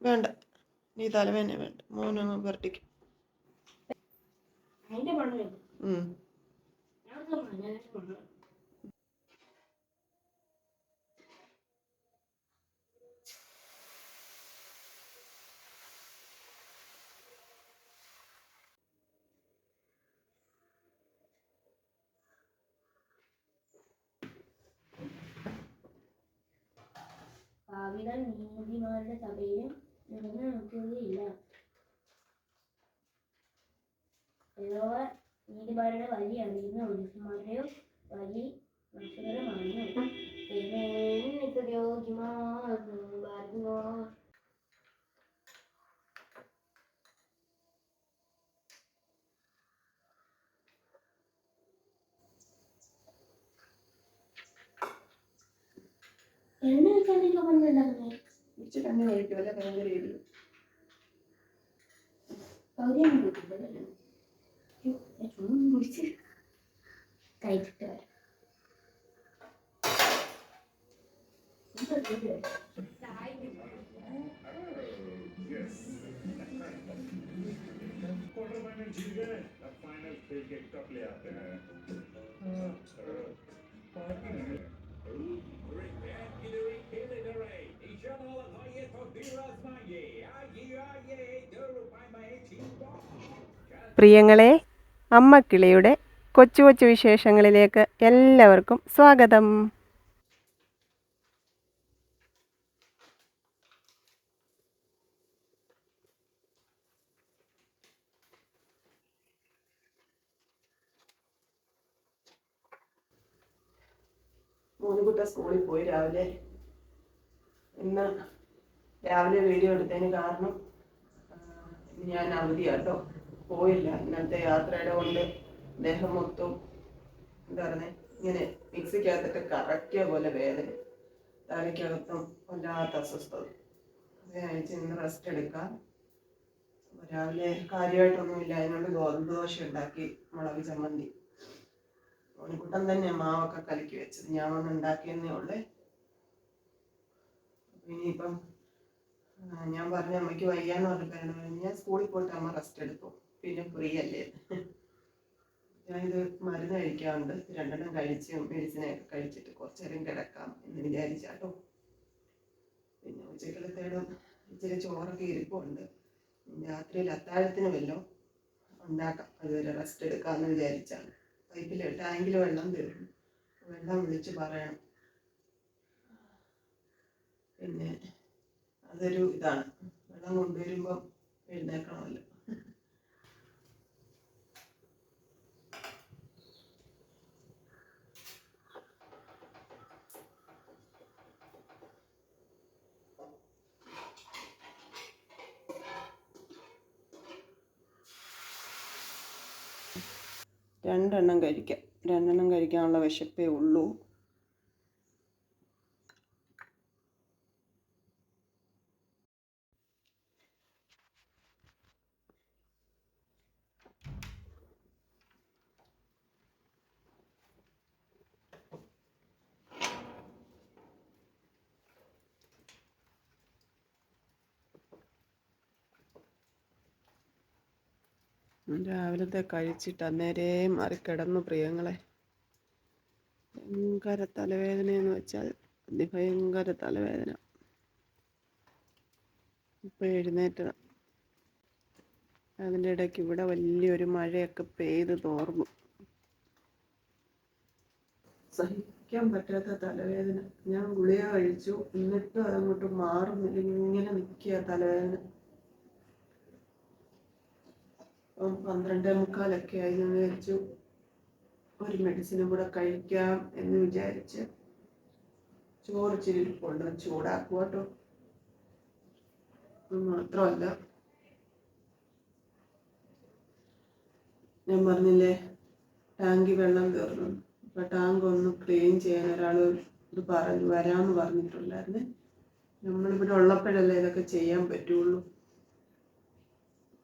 വേണ്ട. നീ തലവേന വേണ്ട. മോനങ്ങ് പുരട്ടിക്കും. അതിന്റെ മണ്ണ് ഉം. ഞങ്ങൾക്ക് മണ്ണിന്റെ മണ്ണ് ഭാവികൾ നീതിമാരുടെ സഭയിലും നിറഞ്ഞു നോക്കുകയില്ല യഹോവ നീതിമാരുടെ വഴി അറിയുന്ന പുരുഷന്മാരുടെയോ വഴി നഷ്ടകരമാണ് എണ്ണ വെച്ചാൽ പണ്ടുണ്ടാകുന്നേ ഇച്ചിരി എണ്ണ ഒഴിക്കുമല്ലേ ഭയങ്കര എരിവ് പകുതിയൊന്നും കിട്ടില്ലല്ലോ ചുമ്മാ കുടിച്ച് കഴിച്ചിട്ട് വരാം എന്താ ഇത്? क्वार्टर फाइनल जीत गए अब फाइनल खेल के कप ले आते हैं പ്രിയങ്ങളെ അമ്മക്കിളിയുടെ കൊച്ചു കൊച്ചു വിശേഷങ്ങളിലേക്ക് എല്ലാവർക്കും സ്വാഗതം. മൂന്നുകുട്ട സ്കൂളിൽ പോയി രാവിലെ. ഇന്ന് രാവിലെ വീഡിയോ എടുത്തതിന് കാരണം ഞാൻ അവധിയാട്ടോ. പോയില്ല. ഇന്നത്തെ യാത്രയുടെ കൊണ്ട് ദേഹം മൊത്തം എന്താ പറയുന്നത് ഇങ്ങനെ മിക്സിക്കകത്തിട്ട് കറക്കിയ പോലെ വേദന. തലയ്ക്കകത്തും വല്ലാത്ത അസ്വസ്ഥത. അതായത് ഇന്ന് റെസ്റ്റ് എടുക്കാം. രാവിലെ കാര്യമായിട്ടൊന്നുമില്ല അതിനോട് ഗോതമ്പ് ദോശ ഉണ്ടാക്കി മുളക് ചമ്മന്തി. ഓണിക്കുട്ടൻ തന്നെ മാവൊക്കെ കലക്കി വെച്ചത്. ഞാൻ വന്ന് ഉണ്ടാക്കിയെന്നേ ഉള്ളേ. ഇനിയിപ്പം ഞാൻ പറഞ്ഞ അമ്മയ്ക്ക് വയ്യാന്ന് പറഞ്ഞപ്പോൾ ഞാൻ സ്കൂളിൽ പോയിട്ട് അമ്മ റെസ്റ്റ് എടുക്കും. പിന്നെ ഫ്രീ അല്ലേ ഞാനിത് മരുന്ന് കഴിക്കാറുണ്ട്. രണ്ടെണ്ണം കഴിച്ച് മെഡിസിനൊക്കെ കഴിച്ചിട്ട് കുറച്ച് നേരം കിടക്കാം എന്ന് വിചാരിച്ചാട്ടോ പിന്നെ ഉച്ചക്കലത്തേടും ഇച്ചിരി ചോറൊക്കെ ഇരിപ്പുണ്ട്. രാത്രിയിൽ അത്താഴത്തിന് വല്ലതും ഉണ്ടാക്കാം. അതുവരെ റെസ്റ്റ് എടുക്കാമെന്ന് വിചാരിച്ചാണ്. പൈപ്പിൽ ടാങ്കിൽ വെള്ളം തീർന്നു. വെള്ളം വിളിച്ച് പറയണം. പിന്നെ അതൊരു ഇതാണ്. വെള്ളം കൊണ്ടുവരുമ്പം എഴുന്നേക്കണമല്ലോ. രണ്ടെണ്ണം കഴിക്കാം. രണ്ടെണ്ണം കഴിക്കാനുള്ള വിശപ്പേ ഉള്ളൂ. രാവിലത്തെ കഴിച്ചിട്ട് അന്നേരെ മാറി കിടന്നു പ്രിയങ്ങളെ. ഭയങ്കര തലവേദന എന്ന് വെച്ചാൽ അതിഭയങ്കര തലവേദന. ഇപ്പൊ എഴുന്നേറ്റ അതിന്റെ ഇടയ്ക്ക് ഇവിടെ വലിയൊരു മഴയൊക്കെ പെയ്ത് തോർന്നു. സഹിക്കാൻ പറ്റാത്ത തലവേദന. ഞാൻ ഗുളിക കഴിച്ചു. എന്നിട്ടും അതങ്ങോട്ട് മാറുന്നില്ല. ഇങ്ങനെ നിൽക്കുക തലവേദന. അപ്പം പന്ത്രണ്ടേ മുക്കാലൊക്കെ ആയി എന്ന് വിചാരിച്ചു. ഒരു മെഡിസിനും കൂടെ കഴിക്കാം എന്ന് വിചാരിച്ച് ചോറ് ഇച്ചിരി കൊണ്ട് ചൂടാക്കുക കേട്ടോ. മാത്രമല്ല ഞാൻ പറഞ്ഞില്ലേ ടാങ്കി വെള്ളം തീർന്നു അപ്പൊ ടാങ്ക് ഒന്ന് ക്ലീൻ ചെയ്യാൻ ഒരാൾ ഇത് പറഞ്ഞു വരാമെന്ന് പറഞ്ഞിട്ടുണ്ടായിരുന്നേ. നമ്മളിവിടെ ഉള്ളപ്പോഴല്ലേ ഇതൊക്കെ ചെയ്യാൻ പറ്റുള്ളൂ.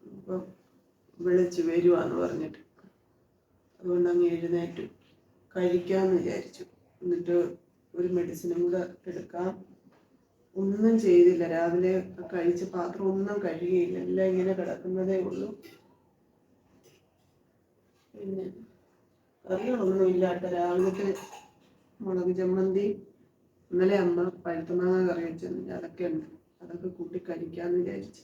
അപ്പം വിളിച്ച് വരുവാന്ന് പറഞ്ഞിട്ട്. അതുകൊണ്ട് അങ്ങ് എഴുന്നേറ്റ്. കഴിക്കാമെന്ന് വിചാരിച്ചു. എന്നിട്ട് ഒരു മെഡിസിനും കൂടെ എടുക്കാം. ഒന്നും ചെയ്തില്ല. രാവിലെ കഴിച്ച പാത്രം ഒന്നും കഴുകിയില്ല എല്ലാം ഇങ്ങനെ കിടക്കുന്നതേ ഉള്ളൂ. പിന്നെ കറികളൊന്നും ഇല്ലാത്ത രാവിലത്തെ മുളക് ചമ്മന്തി ഇന്നലെ അമ്മ പഴുത്തമാങ്ങ കറി വെച്ചിരുന്നു അതൊക്കെ ഉണ്ട്. അതൊക്കെ കൂട്ടി കഴിക്കാന്ന് വിചാരിച്ചു.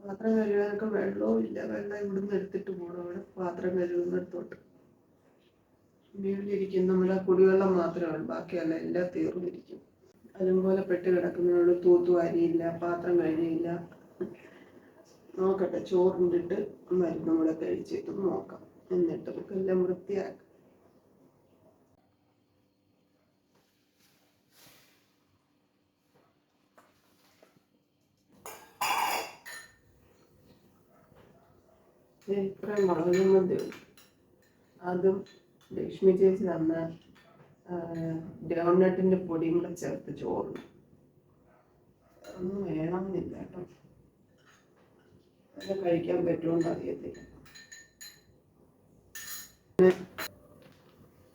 പാത്രം കഴുകാനൊക്കെ വെള്ളവും ഇല്ല. വെള്ളം ഇവിടുന്ന് എടുത്തിട്ട് പോകണം അവിടെ പാത്രം കഴുകുന്നിടത്തോട്ട് വീട്ടിലിരിക്കും നമ്മുടെ കുടിവെള്ളം മാത്രമാണ്. ബാക്കിയല്ല എല്ലാം തീർന്നിരിക്കും അതുപോലെ പെട്ട് കിടക്കുന്നതിനോട് തൂത്തുവാരിയില്ല പാത്രം കഴുകിയില്ല. നോക്കട്ടെ. ചോറുണ്ടിട്ട് മരുന്നും കൂടെ കഴിച്ചിട്ട് നോക്കാം. എന്നിട്ട് നമുക്ക് എല്ലാം വൃത്തിയാക്കാം. ദേ ഇത്രയും മുളക് അതും ലക്ഷ്മി ചേച്ചി തന്ന ഗ്രൗണ്ട്നട്ടിന്റെ പൊടിയും കൂടെ ചേർത്ത് ചോറ് ഒന്നും വേണമെന്നില്ല കേട്ടോ. അത് കഴിക്കാൻ പറ്റുമെന്ന് അറിയത്തില്ല.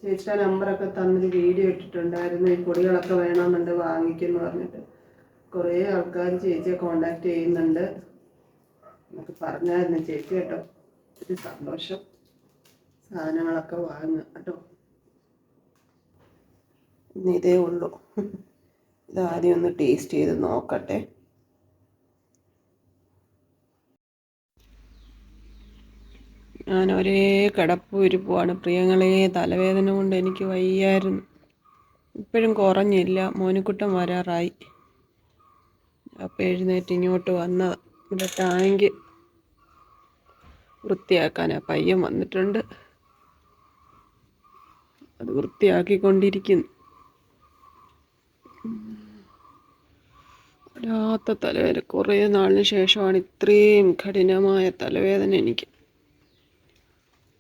ചേച്ചിയുടെ നമ്പറൊക്കെ തന്നൊരു വീഡിയോ ഇട്ടിട്ടുണ്ടായിരുന്നു. ഈ പൊടികളൊക്കെ വേണമെന്നുണ്ട് വാങ്ങിക്കുന്നു പറഞ്ഞിട്ട്. കുറേ ആൾക്കാർ ചേച്ചിയെ കോണ്ടാക്ട് ചെയ്യുന്നുണ്ട്. എന്നൊക്കെ പറഞ്ഞായിരുന്നു ചേച്ചി കേട്ടോ. ഒരു സന്തോഷം. സാധനങ്ങളൊക്കെ വാങ്ങുക കേട്ടോ. ഇന്ന് ഇതേ ഉള്ളൂ. ഇതാദ്യം ഒന്ന് ടേസ്റ്റ് ചെയ്ത് നോക്കട്ടെ. ഞാൻ ഒരേ കിടപ്പ് ഇരിപ്പുവാണ് പ്രിയങ്ങളെ തലവേദന കൊണ്ട് എനിക്ക് വയ്യായിരുന്നു. ഇപ്പോഴും കുറഞ്ഞില്ല. മോനിക്കുട്ടം വരാറായി. അപ്പോൾ എഴുന്നേറ്റ് ഇങ്ങോട്ട് വന്ന ഇവിടെ ടാങ്ക് വൃത്തിയാക്കാനാ. പയ്യൻ വന്നിട്ടുണ്ട്. അത് വൃത്തിയാക്കിക്കൊണ്ടിരിക്കുന്നു. വല്ലാത്ത തലവേദന. കുറേ നാളിന് ശേഷമാണ് ഇത്രയും കഠിനമായ തലവേദന എനിക്ക്.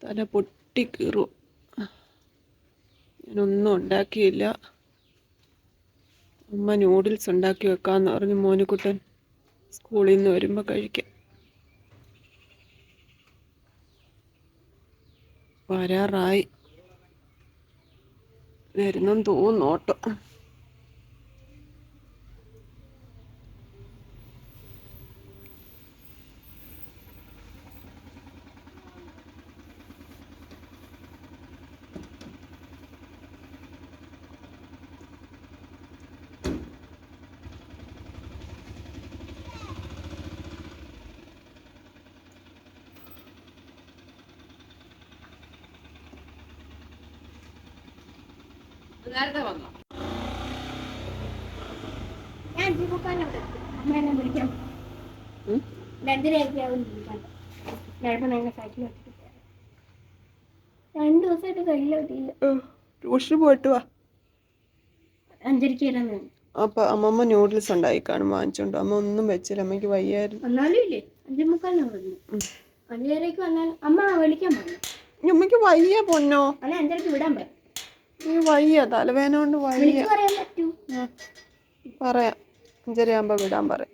തല പൊട്ടിക്കീറും. ഞാനൊന്നും ഉണ്ടാക്കിയില്ല. അമ്മ നൂഡിൽസ് ഉണ്ടാക്കി വെക്കാമെന്ന് പറഞ്ഞു മോനുകുട്ടൻ. സ്കൂളിൽ നിന്ന് വരുമ്പോൾ കഴിക്കാം. വരാറായി. വരുന്നെന്ന് തോന്നുന്നു ഓട്ടോ നേരത്തെ വന്നോ. ഞാൻ വിളിക്കാം. ചിലപ്പോൾ ഞങ്ങൾ സൈക്കിൾ വെച്ചിട്ട്. രണ്ട് ദിവസമായിട്ട് ട്യൂഷന് പോയിട്ട് വാ. അഞ്ചരക്ക് വരാൻ വേണം അപ്പൊ അമ്മമ്മ നൂഡിൽസ് ഉണ്ടായി കാണും വാങ്ങിച്ചോണ്ട് അമ്മ ഒന്നും വെച്ചില്ല. അമ്മയ്ക്ക് വയ്യായിരുന്നു. വന്നാലും ഇല്ലേ? അഞ്ചുമുക്കാലിനാ പറഞ്ഞു. വന്നാൽ അമ്മ വിളിക്കാൻ പറഞ്ഞു. അമ്മയ്ക്ക് വയ്യ പൊന്നോ. അല്ല അഞ്ചരക്ക് വിടാൻ പറയും നീ വയ്യ തലവേന കൊണ്ട് വയ്യ. പറയാം. അഞ്ചര ആകുമ്പോ വിടാൻ പറയാം.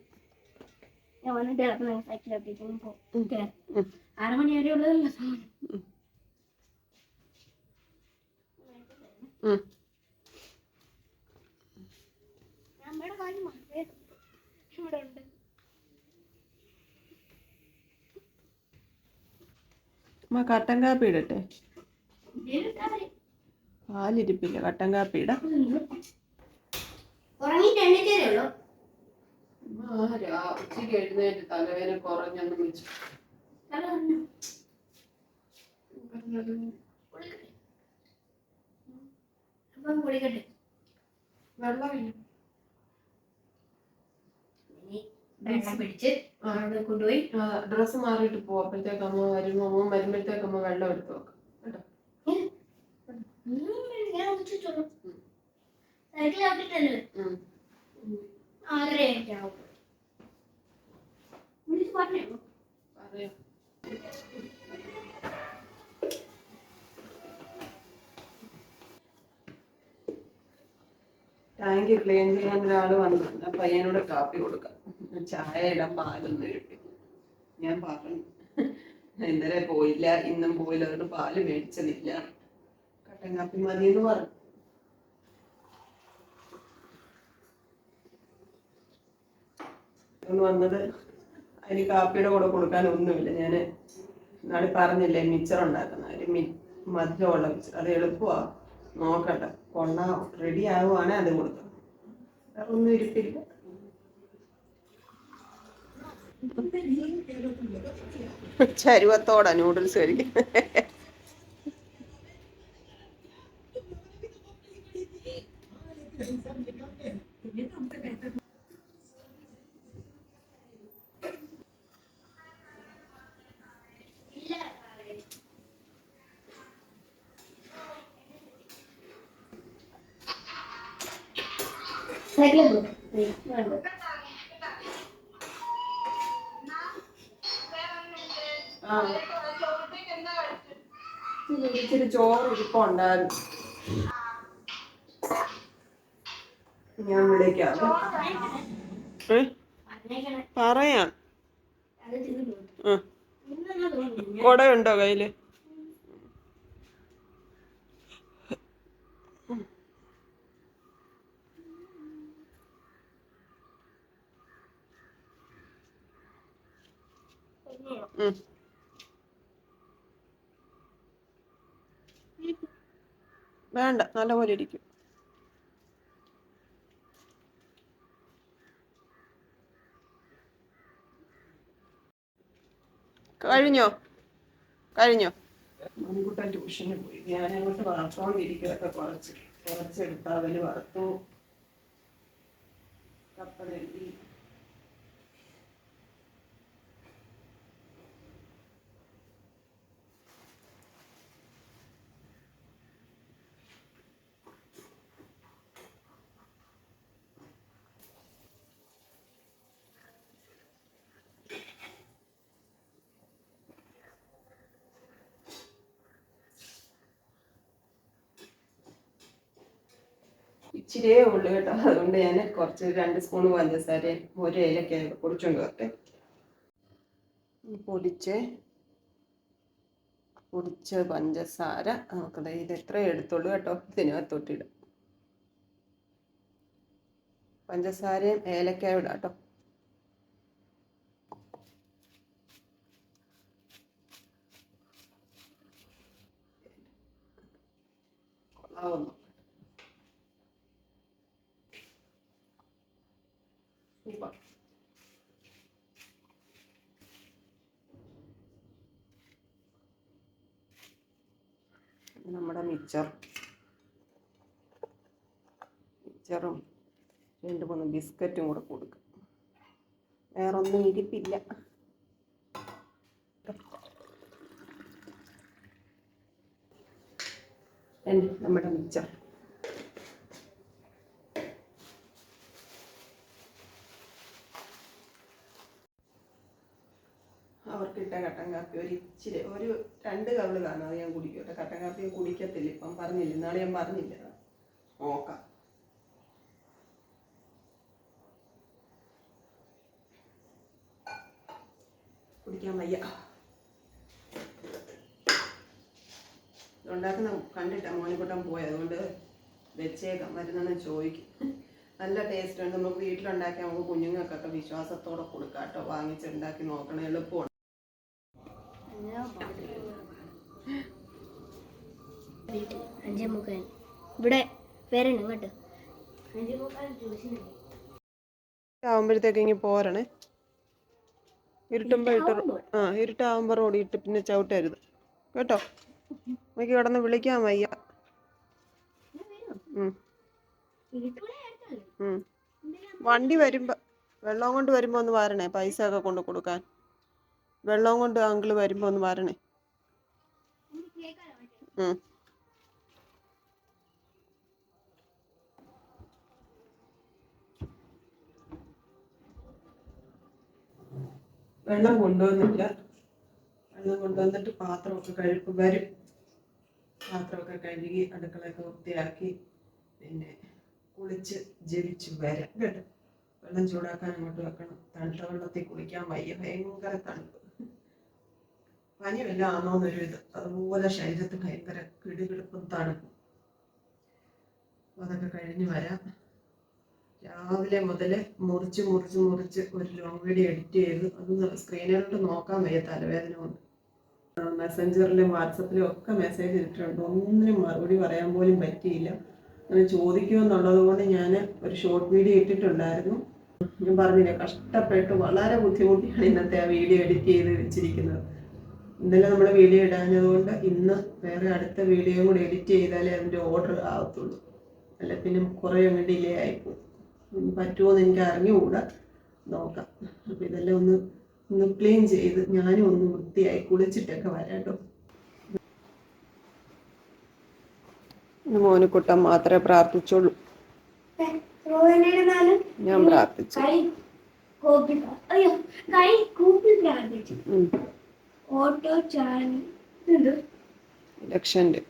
കട്ടൻ കാപ്പി ഇടട്ടെ. പാലിരിപ്പില്ല കട്ടൻ കാപ്പിയുടെ. ഉച്ചയ്ക്ക് എഴുന്നേറ്റ് കുറഞ്ഞൊന്നും കൊണ്ടുപോയി. ഡ്രസ്സ് മാറിയിട്ട് പോവാ. അപ്പോഴത്തേക്ക് അമ്മ വരുമ്പോ അമ്മ വരുമ്പോഴത്തേക്ക് അമ്മ വെള്ളം എടുത്തു നോക്കാം കേട്ടോ? ഞാൻ ടാങ്ക് ക്ലീൻ ചെയ്യാൻ ഒരാൾ വന്നിട്ടുണ്ട് ആ പയ്യനോട് കാപ്പി കൊടുക്കാം. ചായ ഇടാൻ പാലൊന്നും കിട്ടി ഞാൻ പറഞ്ഞു. ഇന്നലെ പോയില്ല ഇന്നും പോയില്ല അതുകൊണ്ട് പാൽ മേടിച്ചതില്ല കാപ്പി മതി എന്ന് പറഞ്ഞു. ഒന്ന് വന്നത് അതിന് കാപ്പിയുടെ കൂടെ കൊടുക്കാൻ ഒന്നുമില്ല. ഞാൻ നാളെ പറഞ്ഞില്ലേ മിച്ചർ ഉണ്ടാക്കുന്ന ഒരു മി മധുരമുള്ള മിച്ചർ. അത് എളുപ്പമാണ് നോക്കട്ടെ. കൊണ്ട റെഡി ആവുകയാണെങ്കിൽ അത് കൊടുക്കാം വേറെ ഒന്നും ഇരിപ്പില്ല. ചരുവത്തോടാ നൂഡിൽസ് കഴിക്കും ആ. ഇച്ചിരി ചോറ് ഇരിപ്പുണ്ടായിരുന്നു ഞാൻ വിളിക്കാം. പറയാം. കുടയുണ്ടോ കയ്യിൽ? വേണ്ട നല്ലപോലെ ഇരിക്കും. കഴിഞ്ഞോ? കഴിഞ്ഞോ? മണിക്കുട്ടൻ ട്യൂഷന് പോയി. ഞാൻ അങ്ങോട്ട് വറുത്തോണ്ടിരിക്കുകയൊക്കെ കുറച്ച് കുറച്ചെടുത്ത് അവൽ വറുത്തു. കപ്പ ഇച്ചിരിയേ ഉള്ളു കേട്ടോ. അതുകൊണ്ട് ഞാൻ കുറച്ച് രണ്ട് സ്പൂൺ പഞ്ചസാര ഒരു ഏലക്ക പൊടിച്ചുകൊണ്ട് വരട്ടെ. പൊടിച്ച് പൊടിച്ച പഞ്ചസാര നമുക്കത് ഇത് എത്ര എടുത്തുള്ളൂ കേട്ടോ. ഇതിനകത്തൊട്ടിടാം പഞ്ചസാരയും ഏലക്കായും ഇടാം കേട്ടോ കൊള്ളാവുന്നു സൂപ്പർ നമ്മുടെ മിച്ചർ മിച്ചറും രണ്ട് മൂന്ന് ബിസ്ക്കറ്റും കൂടെ കൊടുക്കും. വേറൊന്നും ഇരിപ്പില്ല. നമ്മുടെ മിച്ചർ. അവർക്കിട്ട കട്ടൻ കാപ്പി ഒരു ഇച്ചിരി ഒരു രണ്ട് കവിൾ കാണും. അത് ഞാൻ കുടിക്കും കട്ടൻ കാപ്പി കുടിക്കത്തില്ല. ഇപ്പം പറഞ്ഞില്ല? ഇന്നാളെ ഞാൻ പറഞ്ഞില്ല. നോക്കാം. കുടിക്കാൻ വയ്യ. ഉണ്ടാക്കുന്ന കണ്ടിട്ടാ മോനിക്കുട്ടൻ പോയി. അതുകൊണ്ട് വെച്ചേക്കാം. വരുന്നെന്ന് ചോദിക്കും. നല്ല ടേസ്റ്റ് ഉണ്ട്. നമുക്ക് വീട്ടിലുണ്ടാക്കി നമുക്ക് കുഞ്ഞുങ്ങൾക്കൊക്കെ വിശ്വാസത്തോടെ കൊടുക്കാം കേട്ടോ വാങ്ങിച്ചുണ്ടാക്കി നോക്കണം. എളുപ്പമാണ്. അഞ്ചേ മുക്കാൽ ഇവിടെ വരണം കേട്ടോ ആവുമ്പോഴത്തേക്ക് ഇനി പോരണേ. ഇരുട്ടുമ്പോൾ ഇട്ട് ആ ഇരുട്ടാവുമ്പോൾ റോഡിൽ ഇട്ട് പിന്നെ ചവിട്ടരുത്. കേട്ടോ? നമുക്ക് കിടന്ന് വിളിക്കാൻ വയ്യ. വണ്ടി വരുമ്പോ വെള്ളം കൊണ്ട് വരുമ്പോ ഒന്ന് വരണേ പൈസ ഒക്കെ കൊണ്ട് കൊടുക്കാൻ. വെള്ളം കൊണ്ട് അങ്കിൾ വരുമ്പോ ഒന്ന് വരണേ. എനിക്ക് ഉം. വെള്ളം കൊണ്ടുവന്നില്ല. വെള്ളം കൊണ്ടുവന്നിട്ട് പാത്രമൊക്കെ കഴുകി വരും. പാത്രമൊക്കെ കഴുകി അടുക്കളയൊക്കെ വൃത്തിയാക്കി പിന്നെ കുളിച്ച് ജലിച്ച് വരാം. കേട്ടോ? വെള്ളം ചൂടാക്കാൻ അങ്ങോട്ട് വെക്കണം. തണുത്ത വെള്ളത്തിൽ കുളിക്കാൻ വയ്യ. ഭയങ്കര തണുപ്പ്. പനി വല്ല ആണോന്നൊരു ഇത് അതുപോലെ ശരീരത്തിൽ ഭയങ്കര കിടുകിടുപ്പും തണുപ്പും. അതൊക്കെ കഴിഞ്ഞ് വരാം. രാവിലെ മുതൽ മുറിച്ച് മുറിച്ച് മുറിച്ച് ഒരു ലോങ് വീഡിയോ എഡിറ്റ് ചെയ്ത് അത് സ്ക്രീനിലോട്ട് നോക്കാൻ വയ്യ തലവേദന കൊണ്ട്. മെസ്സഞ്ചറിലും വാട്സപ്പിലും ഒക്കെ മെസ്സേജ് ഇട്ടിട്ടുണ്ട്. ഒന്നിനും മറുപടി പറയാൻ പോലും പറ്റിയില്ല. അങ്ങനെ ചോദിക്കുമെന്നുള്ളത് കൊണ്ട് ഞാൻ ഒരു ഷോർട്ട് വീഡിയോ ഇട്ടിട്ടുണ്ടായിരുന്നു. ഞാൻ പറഞ്ഞില്ല കഷ്ടപ്പെട്ട് വളരെ ബുദ്ധിമുട്ടിയാണ് ഇന്നത്തെ ആ വീഡിയോ എഡിറ്റ് ചെയ്ത് വെച്ചിരിക്കുന്നത്. ഇന്നലെ നമ്മൾ വീഡിയോ ഇടാഞ്ഞതുകൊണ്ട് ഇന്ന് വേറെ അടുത്ത വീഡിയോയും കൂടി എഡിറ്റ് ചെയ്താലേ അതിന്റെ ഓർഡർ ആവത്തുള്ളൂ. അല്ല പിന്നെ കുറേ അങ്ങ് ഡിലേ ആയിപ്പോകും ഇനി പറ്റുമോ എന്ന് എനിക്ക് അറിഞ്ഞുകൂടാ. നോക്കാം. അപ്പം ഇതെല്ലാം ഒന്ന് ഒന്ന് ക്ലീൻ ചെയ്ത് ഞാനും ഒന്ന് വൃത്തിയായി കുളിച്ചിട്ടൊക്കെ വരാം കേട്ടോ. മോനുക്കുട്ടൻ മാത്രമേ പ്രാർത്ഥിച്ചുള്ളൂ ഞാൻ പ്രാർത്ഥിച്ചു. അയ്യോ കൈ കൂപ്പി പ്രാർത്ഥിച്ചു. ഓട്ടോ ഇലക്ഷന്റെ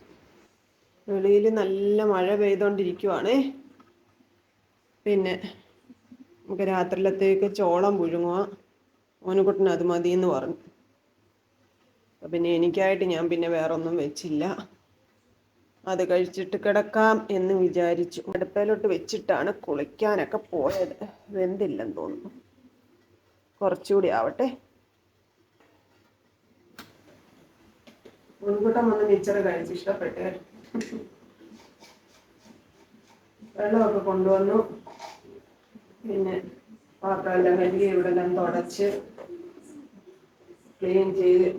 വെളിയിൽ നല്ല മഴ പെയ്തോണ്ടിരിക്കുവാണേ. പിന്നെ നമുക്ക് രാത്രിയിലത്തേക്ക് ചോളം പുഴുങ്ങുക. മോനുകുട്ടൻ അത് മതി എന്ന് പറഞ്ഞു. അപ്പം പിന്നെ എനിക്കായിട്ട് ഞാൻ പിന്നെ വേറൊന്നും വെച്ചില്ല. അത് കഴിച്ചിട്ട് കിടക്കാം എന്ന് വിചാരിച്ചു. അടുപ്പയിലോട്ട് വെച്ചിട്ടാണ് കുളിക്കാനൊക്കെ പോയത്. വെന്തില്ലെന്ന് തോന്നുന്നു. കുറച്ചുകൂടി ആവട്ടെ. മുൻകൂട്ടം വന്ന് മിച്ചറ് കഴിച്ച് ഇഷ്ടപ്പെട്ടു. വെള്ളമൊക്കെ കൊണ്ടുവന്നു. പിന്നെ പാത്രമെല്ലാം കഴുകി ഇവിടെ എല്ലാം തുടച്ച് ക്ലീൻ ചെയ്ത്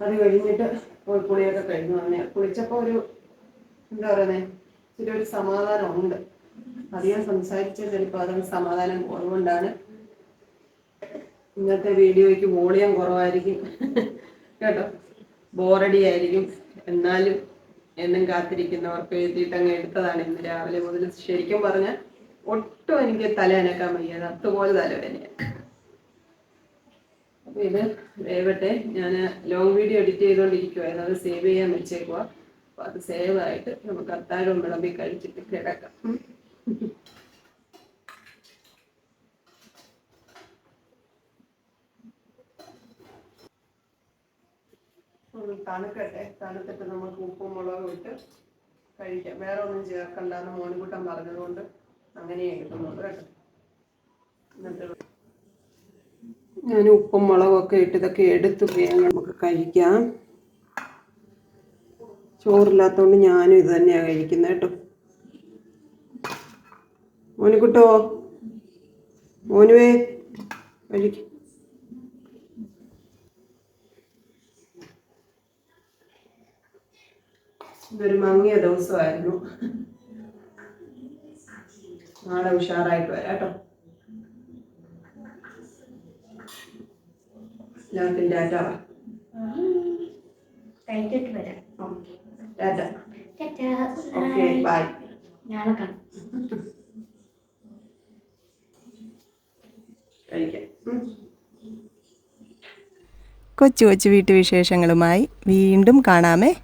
അത് കഴിഞ്ഞിട്ട് പോയി കുളിയൊക്കെ കഴിഞ്ഞു. വന്നേ കുളിച്ചപ്പോൾ ഒരു എന്താ പറയുന്നേ ഇച്ചിരി ഒരു സമാധാനം ഉണ്ട് അധികം സംസാരിച്ച ചിലപ്പോൾ അതൊരു സമാധാനം കുറവുകൊണ്ടാണ് ഇന്നത്തെ വീഡിയോയ്ക്ക് വോളിയം കുറവായിരിക്കും. കേട്ടോ? ബോറടി ആയിരിക്കും എന്നാലും എന്നും കാത്തിരിക്കുന്നവർക്ക് എഴുതിയിട്ട് അങ്ങ് എടുത്തതാണ് ഇന്ന് രാവിലെ മുതൽ ശരിക്കും പറഞ്ഞ ഒട്ടും എനിക്ക് തല അനക്കാൻ വയ്യത് അതുപോലെ തലവേദനയാണ് അപ്പൊ ഇത് വേവട്ടെ ഞാൻ ലോങ് വീഡിയോ എഡിറ്റ് ചെയ്തുകൊണ്ടിരിക്കുവായിരുന്നു അത് സേവ് ചെയ്യാൻ വെച്ചേക്കുക അപ്പൊ അത് സേവ് ആയിട്ട് നമുക്ക് അത്താഴം വിളമ്പി കഴിച്ചിട്ട് കിടക്കാം തണുക്കട്ടെ. തണുത്തിട്ട് നമുക്ക് ഉപ്പും മുളകും ഇട്ട് കഴിക്കാം. വേറെ ഒന്നും ചേർക്കണ്ടെന്ന് മോണിക്കുട്ടൻ പറഞ്ഞതുകൊണ്ട് അങ്ങനെ കിട്ടുന്നുള്ളൂ കേട്ടോ. ഞാൻ ഉപ്പും മുളകും ഒക്കെ ഇട്ട് ഇതൊക്കെ എടുത്ത് നമുക്ക് കഴിക്കാം. ചോറില്ലാത്തതുകൊണ്ട് ഞാനും ഇത് തന്നെയാണ് കഴിക്കുന്നത് കേട്ടോ. മോനിക്കുട്ടോ മോനുവേ കഴിക്കും. ഇതൊരു മങ്ങിയ ദിവസമായിരുന്നു. നാളെ ഉഷാറായിട്ട് വരാം കേട്ടോ. എല്ലാവർക്കും ടാറ്റ കഴിച്ചിട്ട് വരാം. ടാറ്റ. ടാറ്റാ. Okay bye. നാളെ കാണാം. കഴിക്കാം. ഉം. കൊച്ചു കൊച്ചു വീട്ടുവിശേഷങ്ങളുമായി വീണ്ടും കാണാമേ.